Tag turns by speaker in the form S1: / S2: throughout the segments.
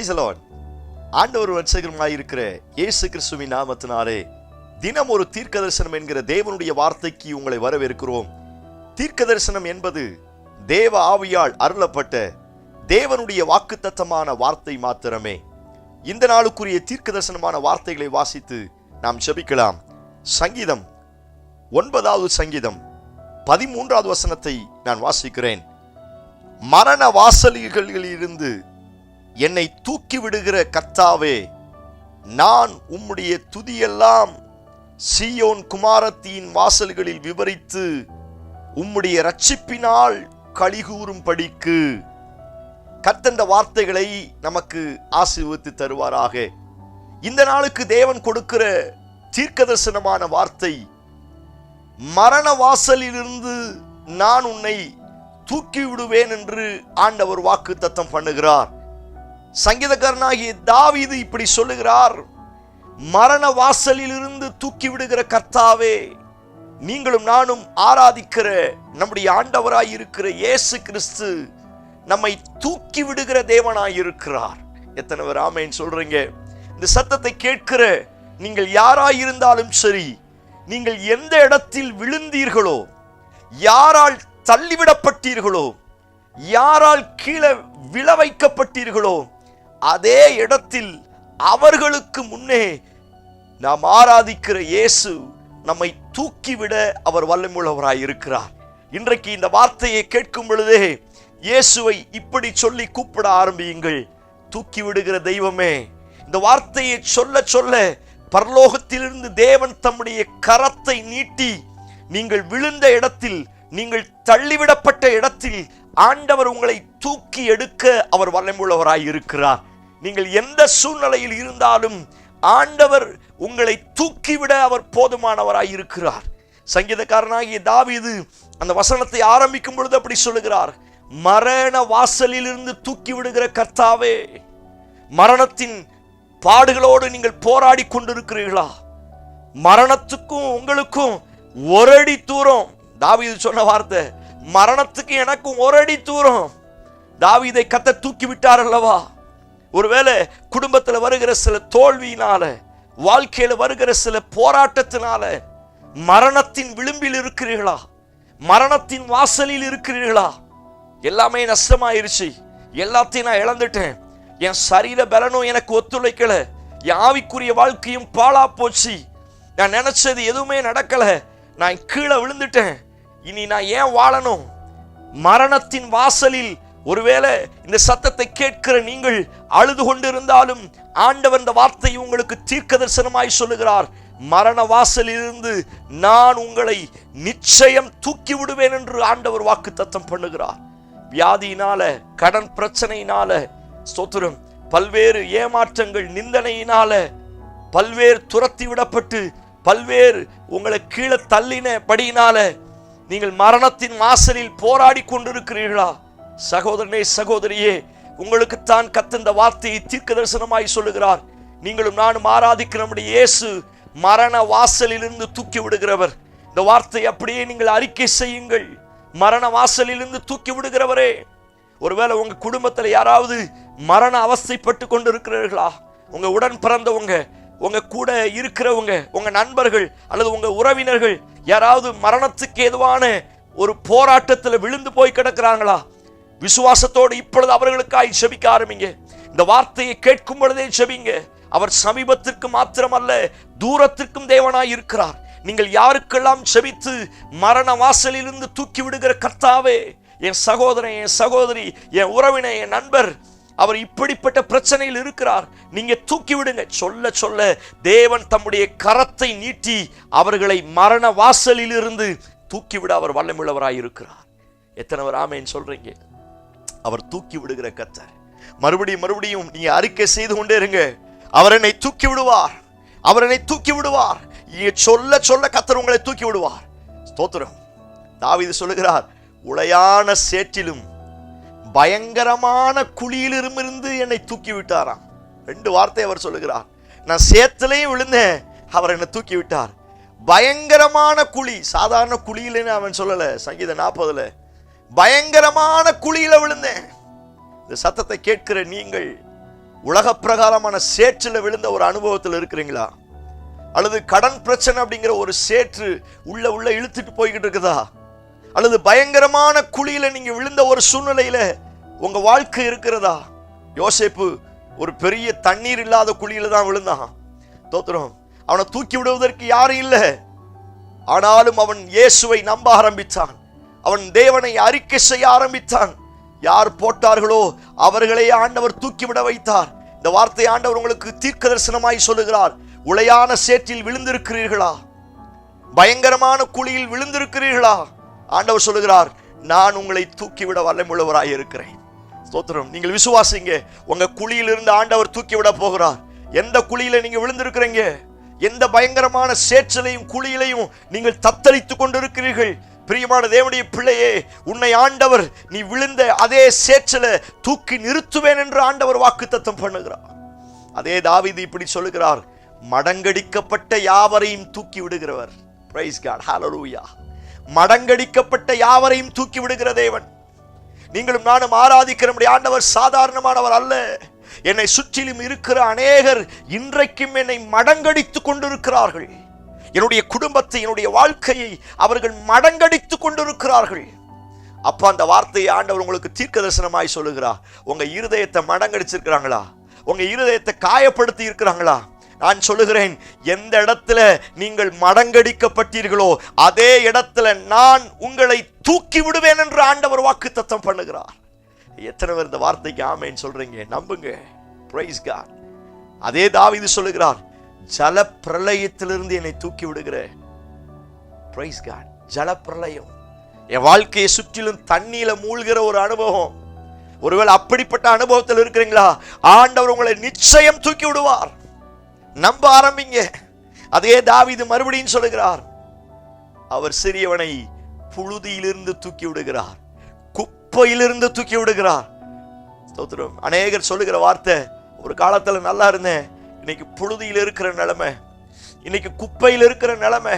S1: பிரைசலோன் ஆண்டவர் வட்சகரமாய் இயேசு கிறிஸ்துவின் நாமத்தினாலே தினம் ஒரு தீர்க்க தரிசனம் என்கிற தேவனுடைய வார்த்தைக்கு உங்களை வரவேற்கிறோம். தீர்க்க தரிசனம் என்பது தேவ ஆவியால் அருளப்பட்ட தேவனுடைய வாக்குத்தத்தமான வார்த்தை மாத்திரமே. இந்த நாளுக்குரிய தீர்க்க தரிசனமான வார்த்தைகளை வாசித்து நாம் செபிக்கலாம் சங்கீதம் ஒன்பதாவது சங்கீதம் பதிமூன்றாவது வசனத்தை நான் வாசிக்கிறேன். மரண வாசல்களிலிருந்து என்னை தூக்கி விடுகிற நான் உம்முடைய துதியெல்லாம் சீயோன் குமாரத்தியின் வாசல்களில் விவரித்து உம்முடைய ரட்சிப்பினால் கலிகூறும்படிக்கு கத்தந்த வார்த்தைகளை நமக்கு ஆசீர்வித்து தருவாராக. இந்த நாளுக்கு தேவன் கொடுக்கிற தீர்க்க தரிசனமான வார்த்தை மரண வாசலிலிருந்து நான் உன்னை தூக்கி விடுவேன் என்று ஆண்டவர் வாக்கு தத்தம் பண்ணுகிறார். சங்கீதக்காரனாகிய தாவிது இப்படி சொல்லுகிறார் மரண வாசலிலிருந்து தூக்கி விடுகிற கர்த்தாவே நீங்களும் நானும் ஆராதிக்கிற நம்முடைய ஆண்டவராய் இருக்கிற இயேசு கிறிஸ்து நம்மை தூக்கி விடுகிற தேவனாய் இருக்கிறார். எத்தனை பேர் ஆமைன்னு சொல்றீங்க? இந்த சத்தத்தை கேட்கிற நீங்கள் யாராயிருந்தாலும் சரி நீங்கள் எந்த இடத்தில் விழுந்தீர்களோ யாரால் தள்ளிவிடப்பட்டீர்களோ யாரால் கீழே விழ வைக்கப்பட்டீர்களோ அதே இடத்தில் அவர்களுக்கு முன்னே நாம் ஆராதிக்கிற இயேசு நம்மை தூக்கிவிட அவர் வல்லமுள்ளவராய் இருக்கிறார். இன்றைக்கு இந்த வார்த்தையை கேட்கும் பொழுதே இயேசுவை இப்படி சொல்லி கூப்பிட ஆரம்பியுங்கள். தூக்கி விடுகிற தெய்வமே இந்த வார்த்தையை சொல்ல சொல்ல பரலோகத்திலிருந்து தேவன் தம்முடைய கரத்தை நீட்டி நீங்கள் விழுந்த இடத்தில் நீங்கள் தள்ளிவிடப்பட்ட இடத்தில் ஆண்டவர் உங்களை தூக்கி எடுக்க அவர் வல்லமுள்ளவராய் இருக்கிறார். நீங்கள் எந்த சூழ்நிலையில் இருந்தாலும் ஆண்டவர் உங்களை தூக்கிவிட அவர் போதுமானவராய் இருக்கிறார். சங்கீதக்காரனாகிய தாவிது அந்த வசனத்தை ஆரம்பிக்கும் பொழுது அப்படி சொல்லுகிறார். மரண வாசலிலிருந்து தூக்கி விடுகிற கர்த்தாவே மரணத்தின் பாடுகளோடு நீங்கள் போராடி கொண்டிருக்கிறீர்களா? மரணத்துக்கும் உங்களுக்கும் ஒரு அடி தூரம். தாவிது சொன்ன வார்த்தை மரணத்துக்கு எனக்கும் ஒரு அடி தூரம். தாவிதை கத்த தூக்கி விட்டார் அல்லவா? ஒருவேளை குடும்பத்தில் வருகிற சில தோல்வியினால வாழ்க்கையில் வருகிற சில போராட்டத்தினால மரணத்தின் விளிம்பில் இருக்கிறீர்களா? மரணத்தின் வாசலில் இருக்கிறீர்களா? எல்லாமே நஷ்டமாயிருச்சு. எல்லாத்தையும் நான் இழந்துட்டேன். என் சரீர பலனும் எனக்கு ஒத்துழைக்கல. என் ஆவிக்குரிய வாழ்க்கையும் பாழா போச்சு. நான் நினைச்சது எதுவுமே நடக்கல. நான் கீழே விழுந்துட்டேன். இனி நான் ஏன் வாழணும்? மரணத்தின் வாசலில் ஒருவேளை இந்த சத்தத்தை கேட்கிற நீங்கள் அழுது கொண்டிருந்தாலும் ஆண்டவர் இந்த வார்த்தையை உங்களுக்கு தீர்க்க தரிசனமாய் சொல்லுகிறார். மரண வாசலிலிருந்து நான் உங்களை நிச்சயம் தூக்கி விடுவேன் என்று ஆண்டவர் வாக்கு தத்தம் பண்ணுகிறார். வியாதியினால கடன் பிரச்சனையினால ஸ்தோத்திரம். பல்வேறு ஏமாற்றங்கள் நிந்தனையினால பல்வேறு துரத்தி விடப்பட்டு பல்வேறு உங்களை கீழே தள்ளின படியினால நீங்கள் மரணத்தின் வாசலில் போராடி கொண்டிருக்கிறீர்களா? சகோதரனே சகோதரியே உங்களுக்குத்தான் கத்தந்த வார்த்தையை தீர்க்க தரிசனமாய் சொல்லுகிறார். நீங்களும் நானும் ஆராதிக்கிற நம்முடைய இயேசு மரண வாசலிலிருந்து தூக்கி விடுகிறவர். இந்த வார்த்தை அப்படியே நீங்கள் அறிக்கை செய்யுங்கள். மரண வாசலிலிருந்து தூக்கி விடுகிறவரே. ஒருவேளை உங்க குடும்பத்தில் யாராவது மரண அவஸ்தைப்பட்டு கொண்டு இருக்கிறீர்களா உங்க உடன் பிறந்தவங்க உங்க கூட இருக்கிறவங்க உங்க நண்பர்கள் அல்லது உங்க உறவினர்கள் யாராவது மரணத்துக்கு ஏதுவான ஒரு போராட்டத்தில் விழுந்து போய் கிடக்கிறாங்களா? விசுவாசத்தோடு இப்பொழுது அவர்களுக்காய் செபிக்க ஆரம்பிங்க. இந்த வார்த்தையை கேட்கும் பொழுதே செபிங்க. அவர் சமீபத்திற்கு மாத்திரமல்ல தூரத்திற்கும் தேவனாய் இருக்கிறார். நீங்கள் யாருக்கெல்லாம் செபித்து மரண வாசலிலிருந்து தூக்கி விடுகிற கர்த்தாவே என் சகோதரன் என் சகோதரி என் உறவினை என் நண்பர் அவர் இப்படிப்பட்ட பிரச்சனையில் இருக்கிறார். நீங்க தூக்கி விடுங்க. சொல்ல சொல்ல தேவன் தம்முடைய கரத்தை நீட்டி அவர்களை மரண வாசலிலிருந்து தூக்கிவிட அவர் வல்லமுள்ளவராய் இருக்கிறார். எத்தனை பேர் ஆமேன்னு சொல்றீங்க? அவர் தூக்கி விடுகிற கத்தர். மறுபடியும் மறுபடியும் நீ அறிக்கை செய்து கொண்டே இருங்க. அவர் என்னை தூக்கி விடுவார். அவர் என்னை தூக்கி விடுவார். சொல்ல சொல்ல கத்தர் உங்களை தூக்கி விடுவார். ஸ்தோத்திரம். தாவிது சொல்லுகிறார் உளையான சேற்றிலும் பயங்கரமான குழியிலிருந்து என்னை தூக்கி விட்டாராம். ரெண்டு வார்த்தை அவர் சொல்லுகிறார். நான் சேத்துலையும் விழுந்தேன். அவர் என்னை தூக்கி விட்டார். பயங்கரமான குழி சாதாரண குழியிலன்னு அவன் சொல்லலை சங்கீத நாற்பதுல. பயங்கரமான குழியில விழுந்தேன். இந்த சத்தத்தை கேட்கிற நீங்கள் உலக பிரகாரமான சேற்றில் விழுந்த ஒரு அனுபவத்தில் இருக்கிறீங்களா? அல்லது கடன் பிரச்சனை அப்படிங்கிற ஒரு சேற்று உள்ள உள்ள இழுத்துட்டு போய்கிட்டு இருக்குதா? அல்லது பயங்கரமான குழியில நீங்க விழுந்த ஒரு சூழ்நிலையில உங்க வாழ்க்கை இருக்கிறதா? யோசேப்பு ஒரு பெரிய தண்ணீர் இல்லாத குழியில தான் விழுந்தான். தோத்திரம் அவனை தூக்கி விடுவதற்கு யாரும் இல்லை. ஆனாலும் அவன் இயேசுவை நம்ப ஆரம்பித்தான். அவன் தேவனை அறிக்கை செய்ய ஆரம்பித்தான். யார் போட்டார்களோ அவர்களே ஆண்டவர் தூக்கிவிட வைத்தார். இந்த வார்த்தை ஆண்டவர் உங்களுக்கு தீர்க்க தரிசனமாய் சொல்லுகிறார். உளையான சேற்றில் விழுந்திருக்கிறீர்களா? பயங்கரமான குழியில் விழுந்திருக்கிறீர்களா? ஆண்டவர் சொல்லுகிறார் நான் உங்களை தூக்கிவிட வல்லமுள்ளவராய் இருக்கிறேன். ஸ்தோத்திரம். நீங்கள் விசுவாசிங்க உங்க குழியிலிருந்து ஆண்டவர் தூக்கிவிட போகிறார். எந்த குழியில நீங்க விழுந்திருக்கிறீங்க? எந்த பயங்கரமான சேற்றலையும் குழியிலையும் நீங்கள் தத்தளித்துக் கொண்டிருக்கிறீர்கள். பிரியமான தேவனுடைய பிள்ளையே உன்னை ஆண்டவர் நீ விழுந்த அதே சேற்றல தூக்கி நிறுத்துவேன் என்று ஆண்டவர் வாக்குத்தத்தம் பண்ணுகிறார். அதே தாவிதி இப்படி சொல்லுகிறார் மடங்கடிக்கப்பட்ட யாவரையும் தூக்கி விடுகிறவர். பிரைஸ் காட் ஹலலூயா மடங்கடிக்கப்பட்ட யாவரையும் தூக்கி விடுகிற தேவன். நீங்களும் நானும் ஆராதிக்கிற ஆண்டவர் சாதாரணமானவர் அல்ல. என்னை சுற்றிலும் இருக்கிற அநேகர் இன்றைக்கும் என்னை மடங்கடித்துக் கொண்டிருக்கிறார்கள். என்னுடைய குடும்பத்தை என்னுடைய வாழ்க்கையை அவர்கள் மடங்கடித்து கொண்டிருக்கிறார்கள். அப்போ அந்த வார்த்தையை ஆண்டவர் உங்களுக்கு தீர்க்க தரிசனமாய் சொல்லுகிறார். உங்கள் இருதயத்தை மடங்கடிச்சிருக்கிறாங்களா? உங்கள் இருதயத்தை காயப்படுத்தி இருக்கிறாங்களா நான் சொல்லுகிறேன் எந்த இடத்துல நீங்கள் மடங்கடிக்கப்பட்டீர்களோ அதே இடத்துல நான் உங்களை தூக்கி விடுவேன் என்று ஆண்டவர் வாக்கு தத்தம் பண்ணுகிறார். எத்தனை பேர் இந்த வார்த்தைக்கு ஆமைன்னு சொல்றீங்க? நம்புங்க. பிரைஸ் காட் அதே தாவீது சொல்லுகிறார் ஜல பிரளயத்திலிருந்து என்னை தூக்கி விடுகிற. பிரைஸ் காட் ஜல பிரளயம் என் வாழ்க்கையை சுற்றிலும் தண்ணியில மூழ்கிற ஒரு அனுபவம். ஒருவேளை அப்படிப்பட்ட அனுபவத்தில் இருக்கிறீங்களா? ஆண்டவர் உங்களை நிச்சயம் தூக்கி விடுவார். நம்ப ஆரம்பிங்க. அதே தாவிது மறுபடியும் சொல்லுகிறார். அவர் சிறியவனை புழுதியிலிருந்து தூக்கி விடுகிறார். குப்பையிலிருந்து தூக்கி விடுகிறார். அநேகர் சொல்லுகிற வார்த்தை ஒரு காலத்துல நல்லா இருந்தேன். இன்னைக்கு புழுதியில் இருக்கிற நிலைமை இன்னைக்கு குப்பையில் இருக்கிற நிலைமை.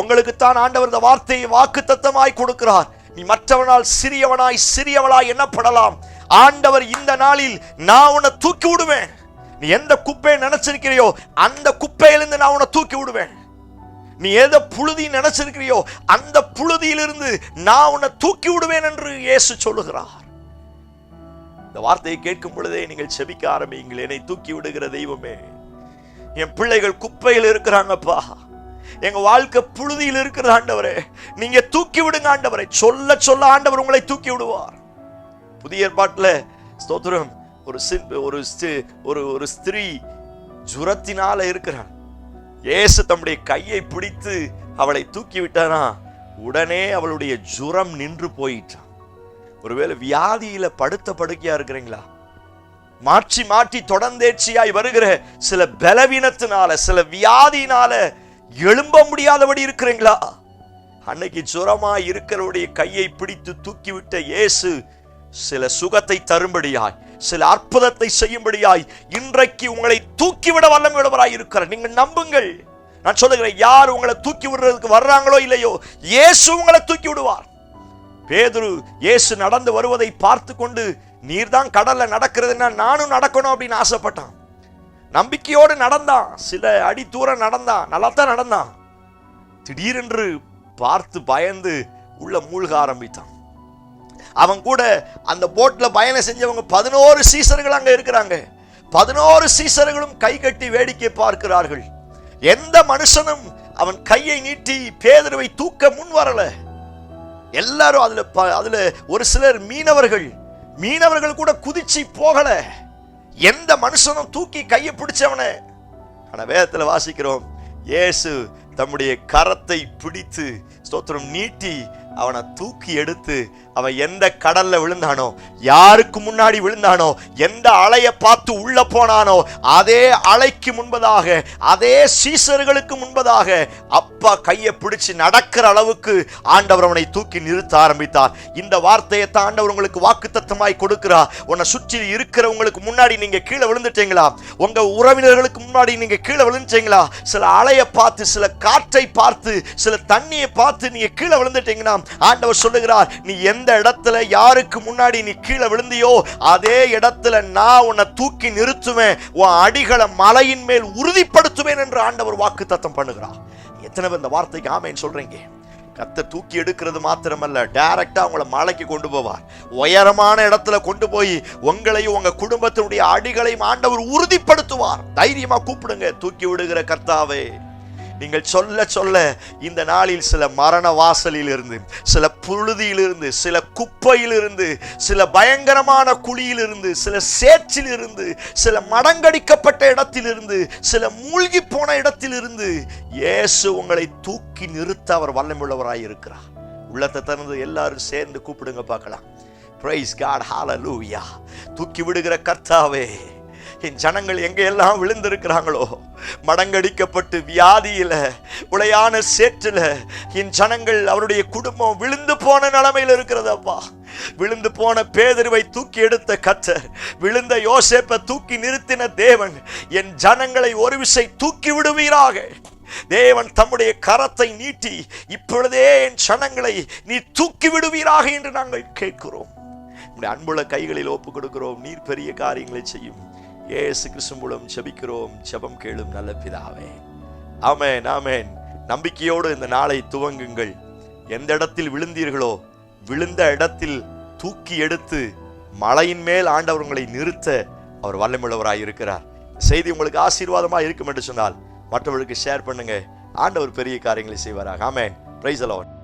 S1: உங்களுக்குத்தான் ஆண்டவர் இந்த வார்த்தையை வாக்கு தத்தமாய் கொடுக்கிறார். நீ மற்றவனால் சிறியவனாய் சிறியவளாய் எண்ணப்படலாம். ஆண்டவர் இந்த நாளில் நான் உன்னை தூக்கி விடுவேன். நீ எந்த குப்பையை நினைச்சிருக்கிறியோ அந்த குப்பையிலிருந்து நான் உன்னை தூக்கி விடுவேன். நீ எதை புழுதி நினைச்சிருக்கிறியோ அந்த புழுதியிலிருந்து நான் உன்னை தூக்கி விடுவேன் என்று இயேசு சொல்லுகிறார். இந்த வார்த்தையை கேட்கும் பொழுதே நீங்கள் செபிக்க ஆரம்பியுங்கள். என்னை தூக்கி விடுகிற தெய்வமே என் பிள்ளைகள் குப்பையில் இருக்கிறாங்கப்பா. எங்க வாழ்க்கை புழுதியில் இருக்கிற ஆண்டவரே. நீங்க தூக்கி விடுங்க ஆண்டவரை. சொல்ல சொல்ல ஆண்டவர் உங்களை தூக்கி விடுவார். புதிய ஏற்பாட்டுல ஸ்தோத்திரம். ஒரு ஒரு ஸ்தி- ஒரு ஒரு ஸ்திரீ ஜுரத்தினால இருக்கிறான். இயேசு தம்முடைய கையை பிடித்து அவளை தூக்கி விட்டானா உடனே அவளுடைய ஜுரம் நின்று போயிட்டான். ஒருவேளை வியாதியில படுத்த படுக்கையா இருக்கிறீங்களா? மாற்றி மாற்றி தொடர்ந்தேர்ச்சியாய் வருகிற சில பலவீனத்தினால சில வியாதியினால எழும்ப முடியாதபடி இருக்கிறீங்களா? அன்னைக்கு ஜுரமா இருக்கிறவருடைய கையை பிடித்து தூக்கிவிட்ட இயேசு சில சுகத்தை தரும்படியாய் சில அற்புதத்தை செய்யும்படியாய் இன்றைக்கு உங்களை தூக்கிவிட வல்லமையுள்ளவராய் இருக்கிறார். நீங்கள் நம்புங்கள். நான் சொல்லுகிறேன் யார் உங்களை தூக்கி விடுறதுக்கு வர்றாங்களோ இல்லையோ இயேசு உங்களை தூக்கி விடுவார். பேதுரு இயேசு நடந்து வருவதை பார்த்து கொண்டு நீர்தான் கடல்ல நடக்கிறதுன்னா நானும் நடக்கணும் அப்படின்னு ஆசைப்பட்டான். நம்பிக்கையோடு நடந்தான். சில அடி தூரம் நடந்தான். நல்லா தான் நடந்தான். திடீரென்று பார்த்து பயந்து உள்ள மூழ்க ஆரம்பித்தான். அவன் கூட அந்த போட்ல பயணம் செஞ்சவங்க பதினோரு சீசர்கள் அங்க இருக்கிறாங்க. பதினோரு சீசர்களும் கை கட்டி வேடிக்கை பார்க்கிறார்கள். எந்த மனுஷனும் அவன் கையை நீட்டி பேதரவை தூக்க முன் வரலை. எல்லாரும் அதுல ப- அதுல ஒரு சிலர் மீனவர்கள். மீனவர்கள் கூட குதிச்சு போகல. எந்த மனுஷனும் தூக்கி கையை பிடிச்சவனே. ஆனா வேதத்தில் வாசிக்கிறோம் இயேசு தம்முடைய கரத்தை பிடித்து ஸ்தோத்திரம் நீட்டி அவனை தூக்கி எடுத்து அவன் எந்த கடல்ல விழுந்தானோ யாருக்கு முன்னாடி விழுந்தானோ எந்த அலையை பார்த்து உள்ள போனானோ அதே அலைக்கு முன்பதாக அதே சீசர்களுக்கு முன்பதாக அப்பா கையை பிடிச்சு நடக்கிற அளவுக்கு ஆண்டவர் அவனை தூக்கி நிறுத்த ஆரம்பித்தார். இந்த வார்த்தையை தான் ஆண்டவர் உங்களுக்கு வாக்குத்தத்தமாய் கொடுக்கிறா உன்னை சுற்றி இருக்கிறவங்களுக்கு முன்னாடி நீங்க கீழே விழுந்துட்டீங்களா? உங்க உறவினர்களுக்கு முன்னாடி நீங்க கீழே விழுந்துட்டீங்களா? சில அலையை பார்த்து சில காற்றை பார்த்து சில தண்ணியை பார்த்து நீங்க கீழே விழுந்துட்டீங்கன்னா பார்க்கலாம் ஆண்டவர் சொல்லுகிறார் நீ எந்த இடத்துல யாருக்கு முன்னாடி நீ கீழே விழுந்தியோ அதே இடத்துல நான் உன்னை தூக்கி நிறுத்துவேன். உன் அடிகளை மலையின் மேல் உறுதிப்படுத்துவேன் என்று ஆண்டவர் வாக்கு தத்தம் பண்ணுகிறார். எத்தனை பேர் இந்த வார்த்தைக்கு ஆமைன்னு சொல்றீங்க? கத்தை தூக்கி எடுக்கிறது மாத்திரமல்ல டைரக்டா அவங்கள மலைக்கு கொண்டு போவார். உயரமான இடத்துல கொண்டு போய் உங்களையும் உங்க குடும்பத்தினுடைய அடிகளையும் ஆண்டவர் உறுதிப்படுத்துவார். தைரியமா கூப்பிடுங்க தூக்கி விடுகிற கர்த்தாவே. நீங்கள் சொல்ல சொல்ல இந்த நாளில் சில மரண வாசலில் இருந்து சில புழுதியிலிருந்து சில குப்பையிலிருந்து சில பயங்கரமான குழியிலிருந்து சில சேற்றிலிருந்து சில மடங்கடிக்கப்பட்ட இடத்திலிருந்து சில மூழ்கி போன இடத்திலிருந்து இயேசு உங்களை தூக்கி நிறுத்த அவர் வல்லமுள்ளவராய் இருக்கிறார். உள்ளத்தை திறந்து எல்லாரும் சேர்ந்து கூப்பிடுங்க பார்க்கலாம். பிரைஸ் காட் ஹalleluya தூக்கி விடுகிற கர்த்தாவே. என் ஜனங்கள் எங்கெல்லாம் விழுந்திருக்கிறாங்களோ மடங்கடிக்கப்பட்டு வியாதியில உளையான சேற்றில் என் ஜனங்கள் அவருடைய குடும்பம் விழுந்து போன நிலைமையில் இருக்கிறது அப்பா. விழுந்து போன பேதருவை தூக்கி எடுத்த கத்தர் விழுந்த யோசேப்பை தூக்கி நிறுத்தின தேவன் என் ஜனங்களை ஒரு விசை தூக்கி விடுவீராக. தேவன் தம்முடைய கரத்தை நீட்டி இப்பொழுதே என் சனங்களை நீ தூக்கி விடுவீராக என்று நாங்கள் கேட்கிறோம். அன்புள்ள கைகளில் ஒப்பு கொடுக்கிறோம். நீர் பெரிய காரியங்களை செய்யும். ஏசு கிறிஸ்து மூலம் ஜெபிக்கிறோம் ஜெபம் கேளும் நல்ல பிதாவே. ஆமேன் ஆமேன். நம்பிக்கையோடு இந்த நாளை துவங்குங்கள். எந்த இடத்தில் விழுந்தீர்களோ விழுந்த இடத்தில் தூக்கி எடுத்து மலையின் மேல் ஆண்டவர் உங்களை நிறுத்த அவர் வல்லமுள்ளவராய் இருக்கிறார். செய்தி உங்களுக்கு ஆசீர்வாதமாக இருக்கும் என்று சொன்னால் மற்றவர்களுக்கு ஷேர் பண்ணுங்க. ஆண்டவர் பெரிய காரியங்களை செய்வாராக. ஆமேன். Price alone